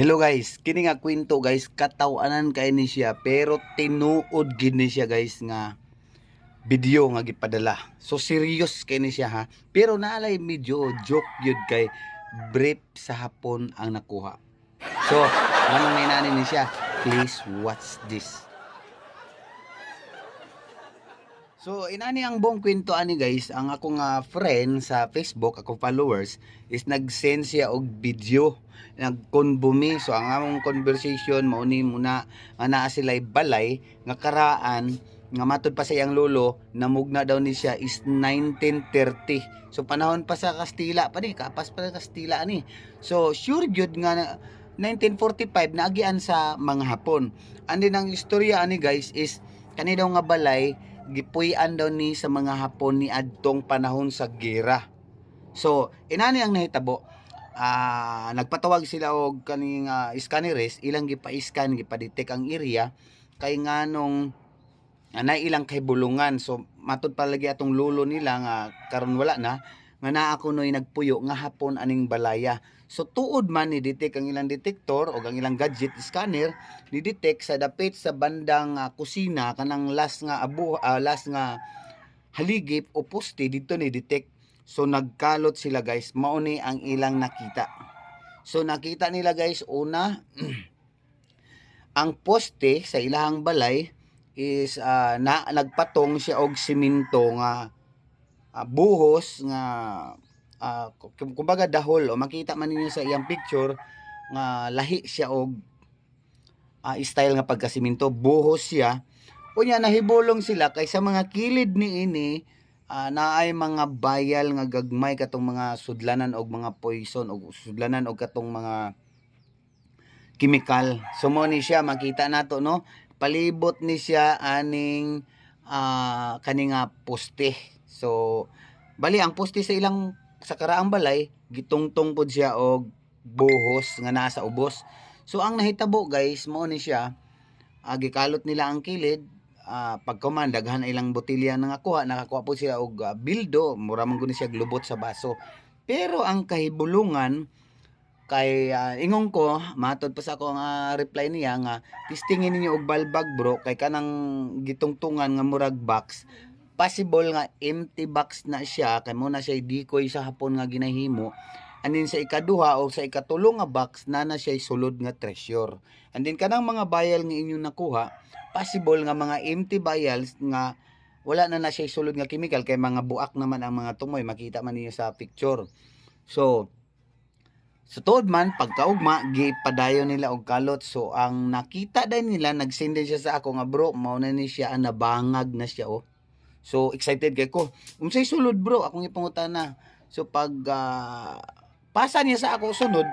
Hello guys, kini nga kwento guys, katawanan kay ni siya pero tinuod gid ni siya guys nga video nga gipadala. So serious kay ni siya ha. Pero naalay medyo joke yun kay brief sa hapon ang nakuha. So, anong ninani ni siya? Please watch this. So, inani ang buong kwento ani guys, ang akong nga friend sa Facebook, ako followers, is nag-send siya og video. Nagkonbumi so ang among conversation mauni muna nga naa sila balay nga karaan nga matod pa sa iyang lolo namugna daw ni siya is 1930 so panahon pa sa Kastila pa ni kapas pa sa Kastila ni. So sure jud nga na- 1945 naagian sa mga Hapon. And then ang istorya ani guys is kani daw nga balay gipuy-an daw ni sa mga Hapon ni adtong panahon sa gera. So inani ang nahitabo ah nagpatawag sila og kaning uh, scanneres ilang gipa-scan gipa-detect ang area kay nganong na ilang kay bulungan. So matud palagi atong lulo nila nga karon wala na nga naa kunoy nagpuyo nga hapon aning balaya. So tuod man ni detect ang ilang detector o ang ilang gadget scanner ni detect sa dapit sa bandang ah, kusina kanang last nga abo ah, last nga haligip o poste dito ni detect. So nagkalot sila guys, mauni ang ilang nakita. So nakita nila guys una ang poste sa ilahang balay is ah, na nagpatong siya og simento nga ah, buhos nga kum- kumbaga dahol o makita man ninyo sa iyang picture nga lahi siya og ah, style nga pagkasimento buhos siya unya nahibulong sila kay sa mga kilid ni ini ah, naay mga bayal nga gagmay katong mga sudlanan og mga poison og sudlanan og katong mga chemical. So mo ni siya makita nato no palibot ni siya aning ah, kani nga poste. So bali ang poste sa ilang sa karaang balay gitungtong pod siya og buhos nga nasa ubos. So ang nahitabo guys mo ni siya ah, gikalot nila ang kilid ah, pagkuman daghan ilang botilya nga kuha nakakuha po siya og ah, bildo mura man guni siya glubot sa baso pero ang kahibulungan kay ah, ingong ko matod pa sa ako nga reply niya nga tistingin ninyo og balbag bro kay kanang gitungtungan nga murag box. Possible nga empty box na siya kay mo na siya dikoy sa hapon nga ginahimo. And then sa ikaduha o sa ikatulong nga box na na siya sulod nga treasure. And then kanang mga bayal nga inyong nakuha possible nga mga empty vials nga wala na na siya sulod nga chemical kay mga buak naman ang mga tumoy makita man niyo sa picture. So sa tuod man pagkaugma gipadayon nila og kalot. So ang nakita din nila nagsend din siya sa ako nga bro mao na ni siya ang nabangag na siya oh. So excited kay ko. Unsay sulod bro? Akong ipangutana so pag ah, pasa niya sa ako sunod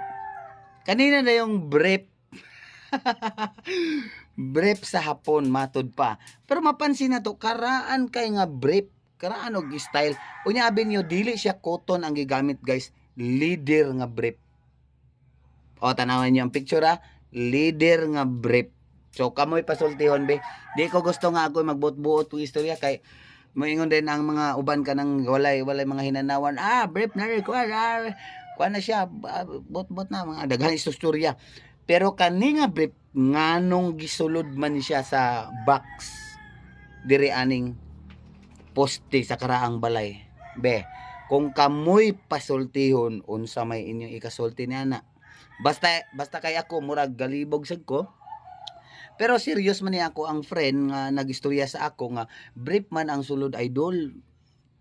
kanina na yung brief brief sa hapon matod pa. Pero mapansin na to karaan kay nga brief karaan og style. Unya abin nyo dili siya cotton ang gigamit guys. Leader nga brief o tanawan niyo ang picture ha leader nga brief. So kamoy pasultihon be. Di ko gusto nga ako magbuot-buot og istorya kay moingon din ang mga uban ka ng walay walay mga hinanawan. Ah brief na kuha ah, kuha na siya. Ah, bot-bot na mga daghan istorya. Pero kani nga brief nganong gisulod man siya sa box diri aning poste sa karaang balay? Be kung kamoy pasultihon unsa may inyong ikasulti ni ana basta basta kay ako murag galibog sad ko. Pero serious man ni ako ang friend nga nagistorya sa ako nga brief man ang sulod idol.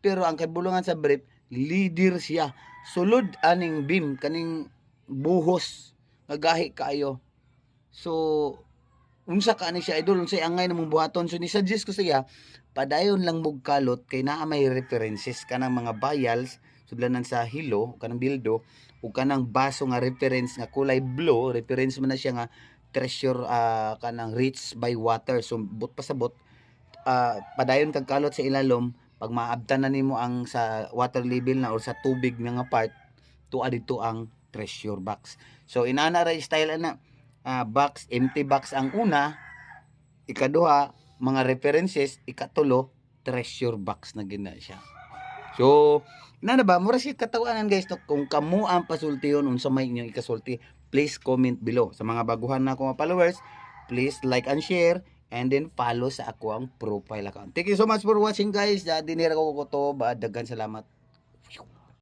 Pero ang kabulungan sa brief leader siya. Sulod aning beam kaning buhos. Nga gahi kaayo. So unsa ka ani siya idol? Unsay angay namong buhaton? So ni suggest ko siya padayon lang mog kalot kay naa may references kanang mga vials. Sudlanan sa hilo kanang bildo ug kanang baso nga reference nga kulay blue reference man na siya nga treasure ah, kanang rich by water. So but pasabot ah, padayon kag kalot sa ilalom pag maabtan na nimo ang sa water level na or sa tubig nga part tuwa dito ang treasure box. So inana ra style ana ah, box empty box ang una ikaduha mga references ikatulo treasure box na gina siya. So na ba mura siya katawanan guys no? kung kamo ang pasultihon unsa may inyong ikasulti please comment below. Sa mga baguhan na akong followers, please like and share and then follow sa ako ang profile account. Thank you so much for watching guys. Dinira ko ko to. Daghan salamat.